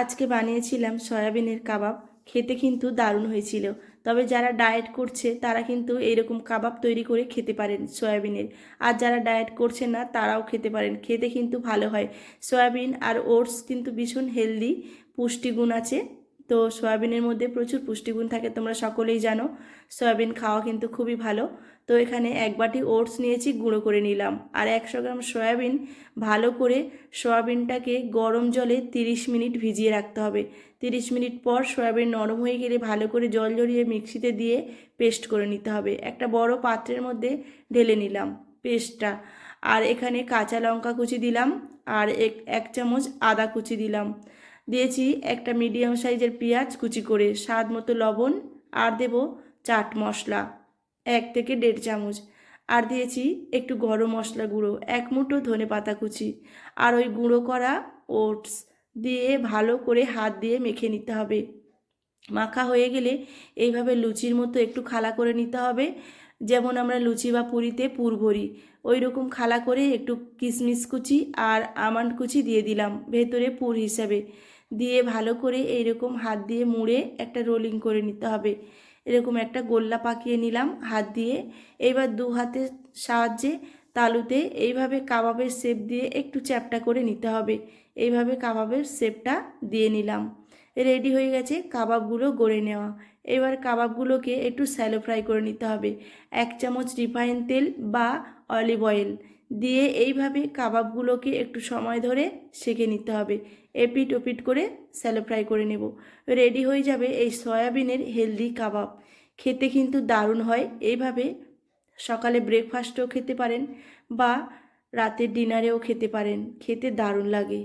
আজকে বানিয়েছিলাম সয়াবিনের কাবাব। খেতে কিন্তু দারুণ হয়েছিল। তবে যারা ডায়েট করছে, তারা কিন্তু এরকম কাবাব তৈরি করে খেতে পারেন সয়াবিনের। আর যারা ডায়েট করছে না, তারাও খেতে পারেন। খেতে কিন্তু ভালো হয়। সয়াবিন আর ওটস কিন্তু ভীষণ হেলদি, পুষ্টিগুণ আছে। তো সয়াবিনের মধ্যে প্রচুর পুষ্টিগুণ থাকে, তোমরা সকলেই জানো। সয়াবিন খাওয়া কিন্তু খুবই ভালো। তো এখানে এক বাটি ওটস নিয়েছি, গুঁড়ো করে নিলাম। আর একশো গ্রাম সয়াবিন ভালো করে সয়াবিনটাকে গরম জলে তিরিশ মিনিট ভিজিয়ে রাখতে হবে। তিরিশ মিনিট পর সয়াবিন নরম হয়ে গেলে ভালো করে জল জড়িয়ে মিক্সিতে দিয়ে পেস্ট করে নিতে হবে। একটা বড় পাত্রের মধ্যে ঢেলে নিলাম পেস্টটা। আর এখানে কাঁচা লঙ্কা কুচি দিলাম। আর এক এক চামচ আদা কুচি দিলাম। দিয়েছি একটা মিডিয়াম সাইজের পেঁয়াজ কুচি করে। স্বাদ মতো লবণ, আর দেব চাট মশলা, এক থেকে দেড় চামচ। আর দিয়েছি একটু গরম মশলা গুঁড়ো, এক মুঠো ধনে পাতা কুচি। আর ওই গুঁড়ো করা ওটস দিয়ে ভালো করে হাত দিয়ে মেখে নিতে হবে। মাখা হয়ে গেলে এইভাবে লুচির মতো একটু খালা করে নিতে হবে। যেমন আমরা লুচি বা পুরিতে পুর ভরি। ওই রকম খালা করে একটু কিশমিশ কুচি আর আমান্ড কুচি দিয়ে দিলাম ভেতরে পুর হিসাবে। দিয়ে ভালো করে এইরকম হাত দিয়ে মুড়ে একটা রোলিং করে নিতে হবে। এরকম একটা গোল্লা পাকিয়ে নিলাম হাত দিয়ে। এবার দু হাতের সাহায্যে তালুতে এইভাবে কাবাবের শেপ দিয়ে একটু চ্যাপটা করে নিতে হবে। এইভাবে কাবাবের শেপটা দিয়ে নিলাম। রেডি হয়ে গেছে কাবাবগুলো গড়ে নেওয়া। এবার কাবাবগুলোকে একটু স্যালো ফ্রাই করে নিতে হবে। এক চামচ রিফাইন তেল বা অলিভ অয়েল দিয়ে এইভাবে কাবাবগুলোকে একটু সময় ধরে সেঁকে নিতে হবে। এপিট ওপিট করে স্যালো ফ্রাই করে নেব। রেডি হয়ে যাবে এই সয়াবিনের হেলদি কাবাব। খেতে কিন্তু দারুণ হয়। এইভাবে সকালে ব্রেকফাস্টও খেতে পারেন বা রাতের ডিনারেও খেতে পারেন। খেতে দারুণ লাগে।